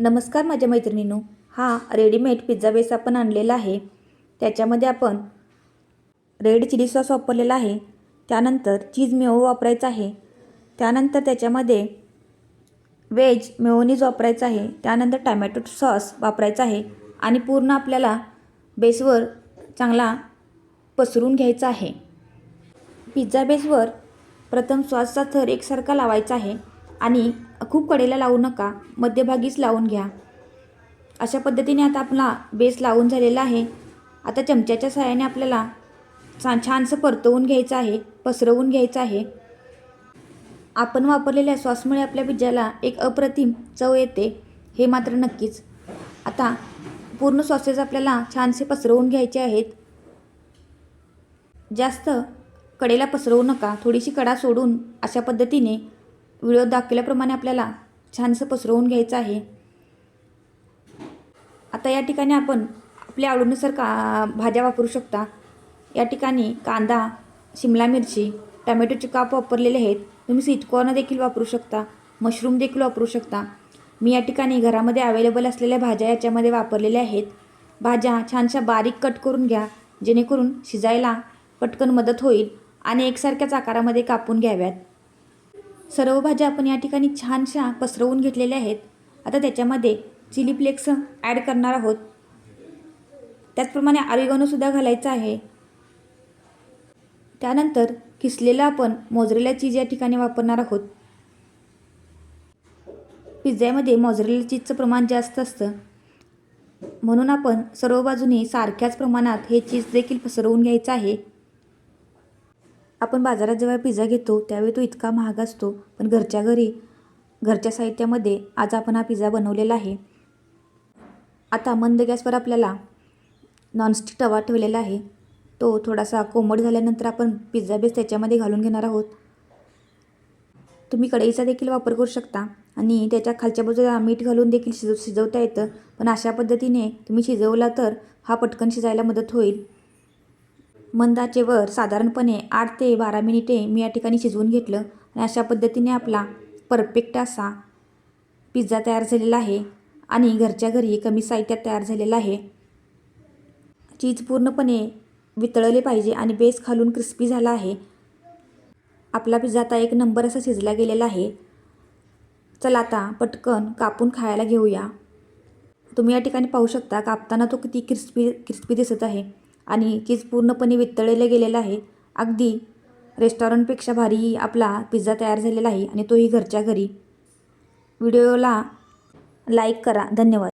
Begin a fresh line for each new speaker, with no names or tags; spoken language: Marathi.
नमस्कार माझ्या मैत्रिणींनो. हा रेडीमेड पिझ्झा बेस आपण आणलेला आहे. त्याच्यामध्ये आपण रेड चिली सॉस वापरलेला आहे. त्यानंतर चीज मेओ वापरायचा आहे. त्यानंतर त्याच्यामध्ये वेज मेओनीज वापरायचं आहे. त्यानंतर टॅमॅटो सॉस वापरायचा आहे. आणि पूर्ण आपल्याला बेसवर चांगला पसरून घ्यायचा आहे. पिझ्झा बेसवर प्रथम सॉसचा थर एकसारखा लावायचा आहे. आणि खूप कडेला लावू नका मध्यभागीच लावून घ्या. अशा पद्धतीने आता आपला बेस लावून झालेला आहे. आता चमच्याच्या सहाय्याने आपल्याला छान छानसं परतवून घ्यायचं आहे पसरवून घ्यायचं आहे. आपण वापरलेल्या सॉसमुळे आपल्या पिझ्झाला एक अप्रतिम चव येते हे मात्र नक्कीच. आता पूर्ण सॉसेस आपल्याला छानसे पसरवून घ्यायचे आहेत. जास्त कडेला पसरवू नका थोडीशी कडा सोडून अशा पद्धतीने व्हिडिओ दाखवल्याप्रमाणे आपल्याला छानसं पसरवून घ्यायचं आहे. आता या ठिकाणी आपण आपल्या आवडीनुसार का भाज्या वापरू शकता. या ठिकाणी कांदा शिमला मिरची टमॅटोचे काप वापरलेले आहेत. तुम्ही स्वीटकॉर्न देखील वापरू शकता. मशरूम देखील वापरू शकता. मी या ठिकाणी घरामध्ये अवेलेबल असलेल्या भाज्या याच्यामध्ये वापरलेल्या आहेत. भाज्या छानशा बारीक कट करून घ्या. जेणेकरून शिजायला पटकन मदत होईल आणि एकसारख्याच आकारामध्ये कापून घ्याव्यात. सर्व भाज्या आपण या ठिकाणी छानशा पसरवून घेतलेल्या आहेत. आता त्याच्यामध्ये चिली फ्लेक्स ॲड करणार आहोत. त्याचप्रमाणे आरिगोनोसुद्धा घालायचं आहे. त्यानंतर किसलेलं आपण मोजरेला चीज या ठिकाणी वापरणार आहोत. पिझ्झ्यामध्ये मोजरेला चीजचं प्रमाण जास्त असतं. म्हणून आपण सर्व बाजूने सारख्याच प्रमाणात हे चीज देखील पसरवून घ्यायचं आहे. आपण बाजारात जेव्हा पिझ्झा घेतो त्यावेळी तो इतका महाग असतो. पण घरच्या घरी घरच्या साहित्यामध्ये आज आपण हा पिझ्झा बनवलेला आहे. आता मंद गॅसवर आपल्याला नॉनस्टिक तवा ठेवलेला आहे. तो थोडासा कोमट झाल्यानंतर आपण पिझ्झा बेस त्याच्यामध्ये घालून घेणार आहोत. तुम्ही कढईचा देखील वापर करू शकता आणि त्याच्या खालच्या बाजूला मीठ घालून देखील शिजव शिजवता येतं. पण अशा पद्धतीने तुम्ही शिजवला तर हा पटकन शिजायला मदत होईल. मंदाचे वर साधारणपणे आठ ते बारा मिनिटे मी या ठिकाणी शिजवून घेतलं आणि अशा पद्धतीने आपला परफेक्ट असा पिझ्झा तयार झालेला आहे आणि घरच्या घरी कमी साहित्यात तयार झालेला आहे. चीज पूर्णपणे वितळले पाहिजे आणि बेस खालून क्रिस्पी झाला आहे. आपला पिझ्झा आता एक नंबर असा शिजला गेलेला आहे. चला आता पटकन कापून खायला घेऊया. तुम्ही या ठिकाणी पाहू शकता कापताना तो किती क्रिस्पी क्रिस्पी दिसत आहे. आणि चीज पूर्णपणे वितळलेलं गेलेलं आहे. अगदी रेस्टॉरंटपेक्षा भारीही आपला पिझ्झा तयार झालेला आहे आणि तोही घरच्या घरी. व्हिडिओला लाईक करा. धन्यवाद.